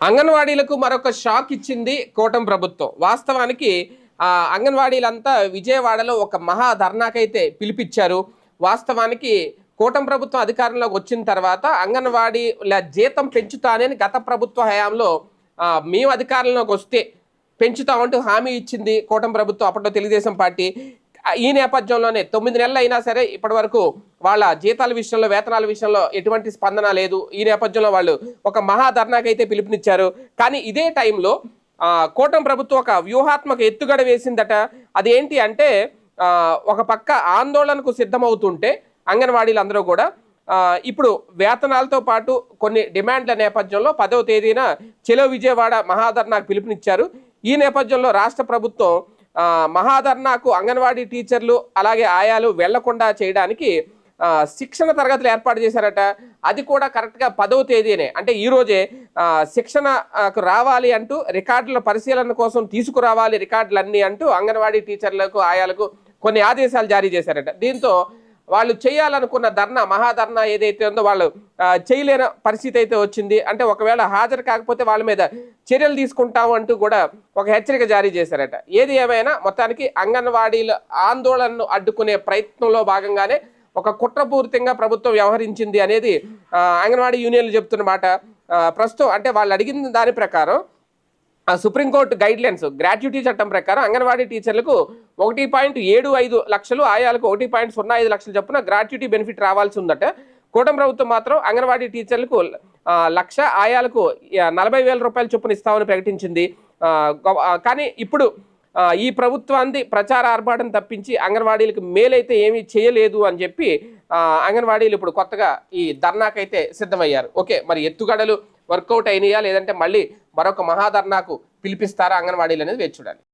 అంగన్వాడీలకు మరొక షాక్ ఇచ్చింది కోటం ప్రభుత్వం. వాస్తవానికి అంగన్వాడీలంతా విజయవాడలో ఒక మహా ధర్నాకైతే పిలిపించారు వాస్తవానికి కూటమి ప్రభుత్వం అధికారంలోకి వచ్చిన తర్వాత అంగన్వాడీల జీతం పెంచుతానని గత ప్రభుత్వ హయాంలో మేము అధికారంలోకి వస్తే పెంచుతామంటూ హామీ ఇచ్చింది కూటమి ప్రభుత్వం. అప్పట్లో తెలుగుదేశం పార్టీ ఈ నేపథ్యంలోనే తొమ్మిది నెలలు అయినా సరే ఇప్పటి వరకు వాళ్ళ జీతాల విషయంలో వేతనాల విషయంలో ఎటువంటి స్పందన లేదు. ఈ నేపథ్యంలో వాళ్ళు ఒక మహాధర్నాకైతే పిలుపునిచ్చారు. కానీ ఇదే టైంలో ఆ, కూటమి ప్రభుత్వం ఒక వ్యూహాత్మక ఎత్తుగడ వేసిందట. అదేంటి అంటే ఒక పక్క ఆందోళనకు సిద్ధమవుతుంటే అంగన్వాడీలు అందరూ కూడా ఇప్పుడు వేతనాలతో పాటు కొన్ని డిమాండ్ల నేపథ్యంలో పదవ తేదీన చెలో విజయవాడ మహాధర్నాకు పిలుపునిచ్చారు. ఈ నేపథ్యంలో రాష్ట్ర ప్రభుత్వం మహాధర్నాకు అంగన్వాడీ టీచర్లు అలాగే ఆయాలు వెళ్ళకుండా చేయడానికి శిక్షణ తరగతులు ఏర్పాటు చేశారట. అది కూడా కరెక్ట్గా పదవ తేదీనే. అంటే ఈరోజే శిక్షణకు రావాలి అంటూ రికార్డుల పరిశీలన కోసం తీసుకురావాలి రికార్డులన్నీ అంటూ అంగన్వాడీ టీచర్లకు ఆయాలకు కొన్ని ఆదేశాలు జారీ చేశారట. దీంతో వాళ్ళు చేయాలనుకున్న ధర్నా మహాధర్నా ఏదైతే ఉందో వాళ్ళు చేయలేని పరిస్థితి అయితే వచ్చింది. అంటే ఒకవేళ హాజరు కాకపోతే వాళ్ళ మీద చర్యలు తీసుకుంటాం అంటూ కూడా ఒక హెచ్చరిక జారీ చేశారట. ఏది ఏమైనా మొత్తానికి అంగన్వాడీల ఆందోళనను అడ్డుకునే ప్రయత్నంలో భాగంగానే ఒక కుట్రపూరితంగా ప్రభుత్వం వ్యవహరించింది అనేది అంగన్వాడీ యూనియన్లు చెప్తున్న మాట. ప్రస్తుతం అంటే వాళ్ళు అడిగిన దాని ప్రకారం సుప్రీంకోర్టు గైడ్లైన్స్ గ్రాట్యుటీ చట్టం ప్రకారం అంగన్వాడీ టీచర్లకు ఒకటి పాయింట్ ఏడు ఐదు లక్షలు ఆయాలకు ఒకటి పాయింట్ సున్నా ఐదు లక్షలు చొప్పున గ్రాట్యుటీ బెనిఫిట్ రావాల్సి ఉందట. కూటమి ప్రభుత్వం మాత్రం అంగన్వాడీ టీచర్లకు లక్ష ఆయాలకు నలభై వేల రూపాయల చొప్పున ఇస్తామని ప్రకటించింది. కానీ ఇప్పుడు ఈ ప్రభుత్వాన్ని ప్రచార ఆర్భాటం తప్పించి అంగన్వాడీలకు మేలైతే ఏమీ చేయలేదు అని చెప్పి అంగన్వాడీలు ఇప్పుడు కొత్తగా ఈ ధర్నాకైతే సిద్ధమయ్యారు. ఓకే మరి ఎత్తుగడలు వర్కౌట్ అయినాయా? లేదంటే మళ్ళీ మరొక మహాధర్నాకు పిలిపిస్తారా అంగన్వాడీలు అనేది వేచి చూడాలి.